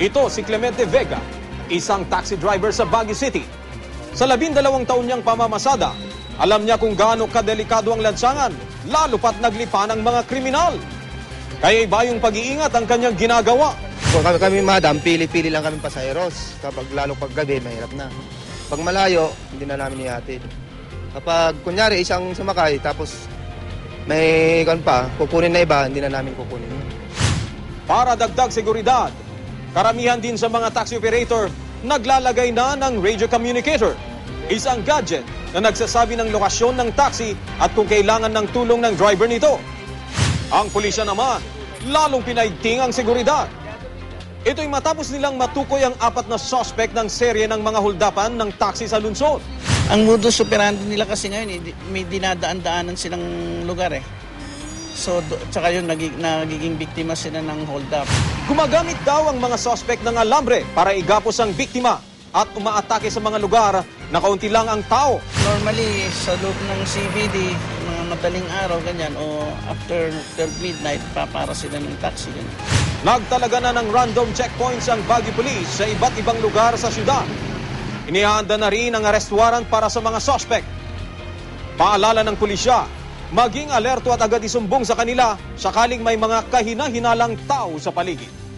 Ito si Clemente Vega, isang taxi driver sa Baguio City. Sa labindalawang taon niyang pamamasada, alam niya kung gaano kadelikado ang lansangan, lalo pat naglipa ng mga kriminal. Kaya iba yung pag-iingat ang kanyang ginagawa. Kung kami, kami madam, pili-pili lang kami pasaheros. Kapag lalo pag gabi, mahirap na. Pag malayo, hindi na namin ihatid. Kapag kunyari isang sumakay, tapos may kan pa, kukunin na iba, hindi na namin kukunin. Para dagdag seguridad, karamihan din sa mga taxi operator naglalagay na ng radio communicator. Isang gadget na nagsasabi ng lokasyon ng taxi at kung kailangan ng tulong ng driver nito. Ang pulisya naman, lalong pinaigting ang seguridad. Ito'y matapos nilang matukoy ang apat na suspect ng serye ng mga huldapan ng taxi sa lungsod. Ang modus operandi nila kasi ngayon, eh, may dinadaan-daanan silang lugar eh. So, tsaka yun, nagig- nagiging biktima sila ng hold up. Gumagamit daw ang mga suspect ng alambre para igapos ang biktima at umaatake sa mga lugar na kaunti lang ang tao. Normally, sa loob ng CBD, mga madaling araw, ganyan, o after 12 midnight, papara sila ng taxi. Ganyan. Nagtalaga na ng random checkpoints ang Baguio Police sa iba't ibang lugar sa syudad. Inihanda na rin ang arrest warrant para sa mga suspect. Paalala ng pulisya, maging alerto at agad isumbong sa kanila sakaling may mga kahina-hinalang tao sa paligid.